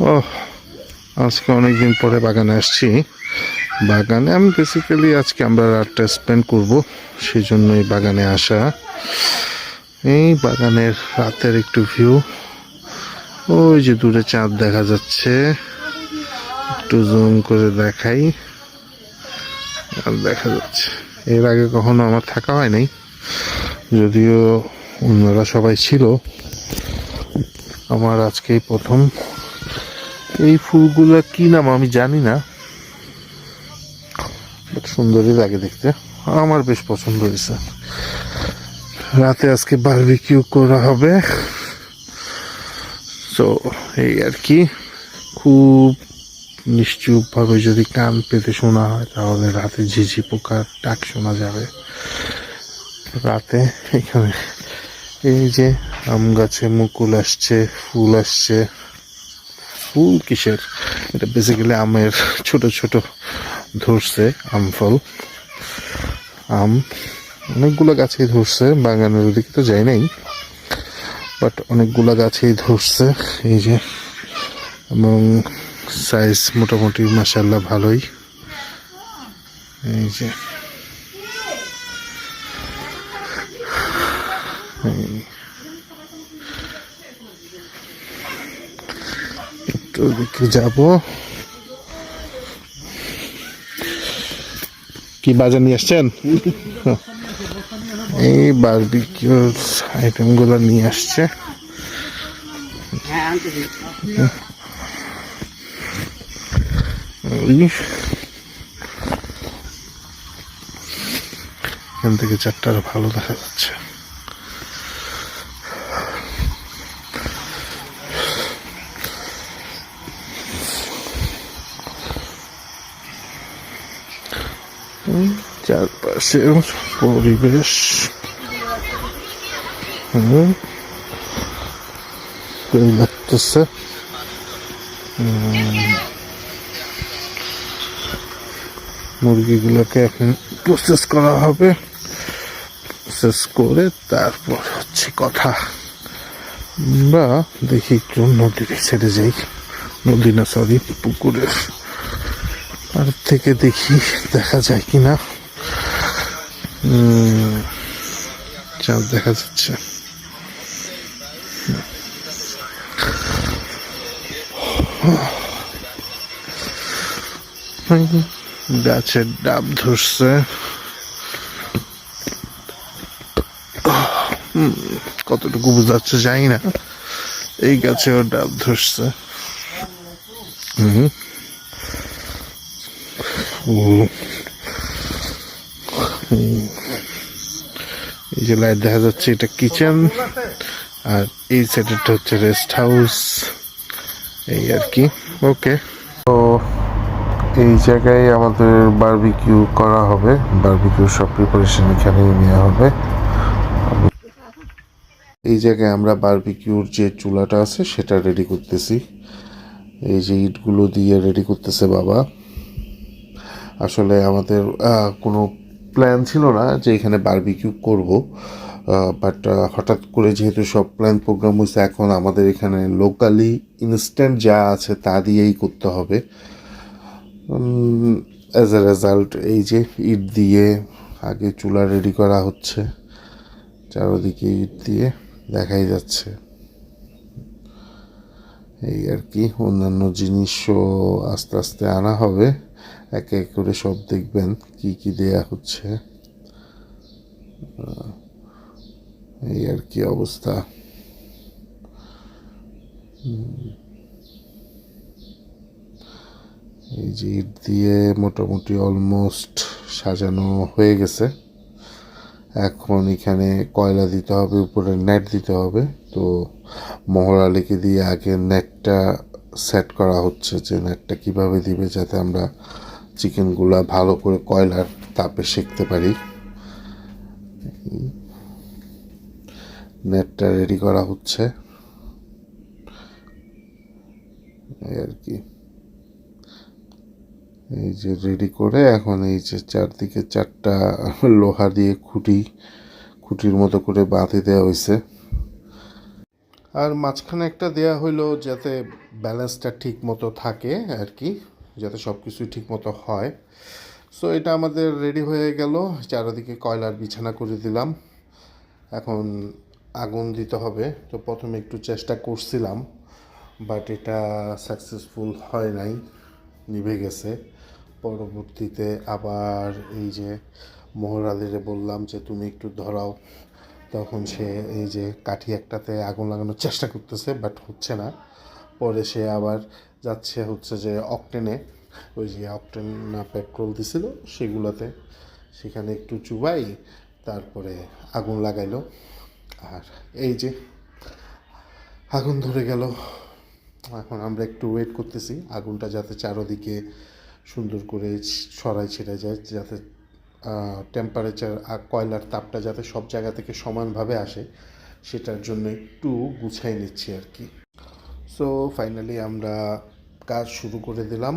ও আজকে অনেকদিন পরে বাগানে আসছি। বাগানে আমি বেসিক্যালি আজকে আমরা রাতটা স্পেন্ড করব সেই জন্য এই বাগানে আসা। এই বাগানের রাতের একটু ভিউ ওই যে দূরে চাঁদ দেখা যাচ্ছে। একটু জুম করে দেখাই। আর দেখা যাচ্ছে। এর আগে কখনো আমার থাকা হয় নাই যদিও অন্যরা সবাই ছিল। আমার আজকেই প্রথম। এই ফুলগুলো কি নাম আমি জানি না। সুন্দরই লাগে দেখতে। আমার বেশ পছন্দ হয়েছে। রাতে আজকে বারবিকিউ করা হবে। তো এই আর কি, খুব নিশ্চুপভাবে যদি কান পেতে শোনা হয়, তাহলে রাতে ঝিঝি পোকার ডাক শোনা যাবে। রাতে এখানে এই যে আম গাছে মুকুল আসছে, ফুল আসছে। ফুল কিসের? এটা বেসিক্যালি আমের ছোট ছোট ধরছে আম ফল আম, অনেকগুলো গাছেই ধরছে, বাগানের ওদিকে তো যাই নাই। বাট অনেকগুলো গাছেই ধরছে, এই যে। এবং সাইজ মোটামুটি মাসাল্লাহ ভালোই। এই যে। ওদিকে যাব। কি বাজার নিয়ে আসছেন? এই বারবিকিউর আইটেমগুলো নিয়ে আসছে। এখান থেকে চারটা আরও ভালো দেখা যাচ্ছে। চারপাশের পরিবেশ। হুম। লাগতেছে। মুরগিগুলোকে এখন প্রসেস করা হবে। প্রসেস করে তারপর হচ্ছে কথা। আমরা দেখি একটু নদীর ছেড়ে যাই। নদী না সরি পুকুরের আর থেকে দেখি দেখা যায় কিনা। উম, চাঁদ দেখা যাচ্ছে। গাছের ডাব ধরছে। কতটুকু বোঝাচ্ছে জানি না। এই গাছেও ডাব ধরছে। হুম। এই যে লাইট দেখা যাচ্ছে, এটা কিচেন আর এই সাইডেরটা হচ্ছে রেস্ট হাউস এই আর কি। ওকে তো এই জায়গায় আমাদের বারবিকিউ করা হবে। বারবিকিউ সব প্রিপারেশন এখানেই নেওয়া হবে। এই জায়গায় আমরা বারবিকিউর যে চুলাটা আছে, সেটা রেডি করতেছি। এই যে ইটগুলো দিয়ে রেডি করতেছে বাবা। আসলে আমাদের কোনো প্ল্যান ছিল না যে এখানে বারবিকিউ করব বাট হঠাৎ করে যেহেতু সব প্ল্যান প্রোগ্রাম হয়েছে এখন আমাদের এখানে লোকালি ইনস্ট্যান্ট যা আছে তা দিয়েই করতে হবে। অ্যাজ এ রেজাল্ট এই যে ইট দিয়ে আগে চুলা রেডি করা হচ্ছে, চারোদিকে ইট দিয়ে দেখাই যাচ্ছে। এই আর কি, অন্যান্য জিনিসও আস্তে আস্তে আনা হবে। এক এক করে সব দেখবেন কি কি দেয়া হচ্ছে। এই আর কি অবস্থা। এই যে ইট দিয়ে মোটামুটি অলমোস্ট সাজানো হয়ে গেছে। এখন এখানে কয়লা দিতে হবে, উপরে নেট দিতে হবে। তো মোহর আলীকে দিয়ে আগে নেটটা সেট করা হচ্ছে যে নেটটা কীভাবে দিবে যাতে আমরা চিকেনগুলা ভালো করে কয়লার তাপে সেঁকতে পারি। নেটটা রেডি করা হচ্ছে। এই আর কি। এই যে রেডি করে এখন এই যে চারদিকে চারটা লোহা দিয়ে খুঁটি, খুঁটির মতো করে বাঁধে দেওয়া হয়েছে। আর মাঝখানে একটা দেয়া হইল যাতে ব্যালেন্সটা ঠিক মতো থাকে আর কি, যাতে সব কিছুই ঠিক মতো হয়। সো এটা আমাদের রেডি হয়ে গেল। চারিদিকে কয়লার বিছানা করে দিলাম। এখন আগুন দিতে হবে। তো প্রথমে একটু চেষ্টা করছিলাম বাট এটা সাকসেসফুল হয় নাই, নিভে গেছে। পরবর্তীতে আবার এই যে মোহরালিরে বললাম যে, তুমি একটু ধরাও। তখন সে এই যে কাঠি একটাতে আগুন লাগানোর চেষ্টা করতেছে বাট হচ্ছে না। পরে সে আবার যাচ্ছে হচ্ছে যে অকটেনে ওই যে অকটেন না পেট্রোল দিছিল, সেগুলোতে। সেখানে একটু চুবাই, তারপরে আগুন লাগাইলো। আর এই যে আগুন ধরে গেল। এখন আমরা একটু ওয়েট করতেছি। আগুনটা যাতে চারোদিকে সুন্দর করে ছড়াই ছেড়ে যায়, যাতে টেম্পারেচার আর কয়লার তাপটা যাতে সব জায়গা থেকে সমানভাবে আসে, সেটার জন্য একটু গুছাই নিচ্ছি আর কি। সো ফাইনালি আমরা কাজ শুরু করে দিলাম।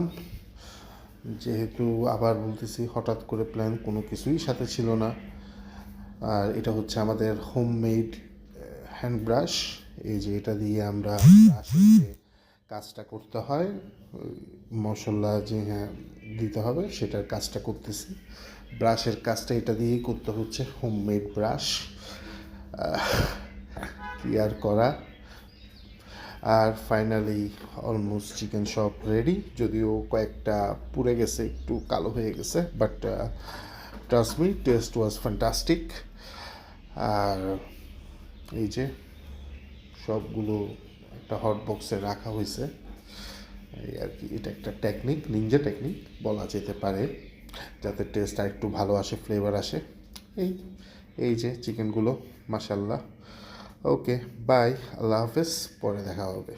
যেহেতু আবার বলতেছি হঠাৎ করে প্ল্যান কোনো কিছুই সাথে ছিল না। আর এটা হচ্ছে আমাদের হোমমেড হ্যান্ড ব্রাশ এই যে এটা দিয়ে আমরা কাজটা করতে হয় মশলা যে হ্যাঁ দিতে হবে, সেটার কাজটা করতেছি। ব্রাশের কাজটা এটা দিয়েই করতে হচ্ছে হোমমেড ব্রাশ কি আর করা? আর finally almost chicken chop ready যদিও কয়েকটা পুড়ে গেছে, একটু কালো হয়ে গেছে but trust me taste was fantastic আর এই যে সবগুলো একটা হট বক্সে রাখা হয়েছে, এই আর কি, এটা একটা টেকনিক নিনজা টেকনিক বলা যেতে পারে। যাতে টেস্ট আর একটু ভালো আসে ফ্লেভার আসে। এই এই যে চিকেনগুলো মাসাল্লাহ ওকে বাই আল্লাহ হাফেজ, পরে দেখা হবে।